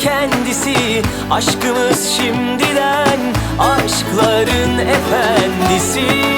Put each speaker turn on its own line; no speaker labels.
kendisi. Aşkımız şimdiden aşkların efendisi.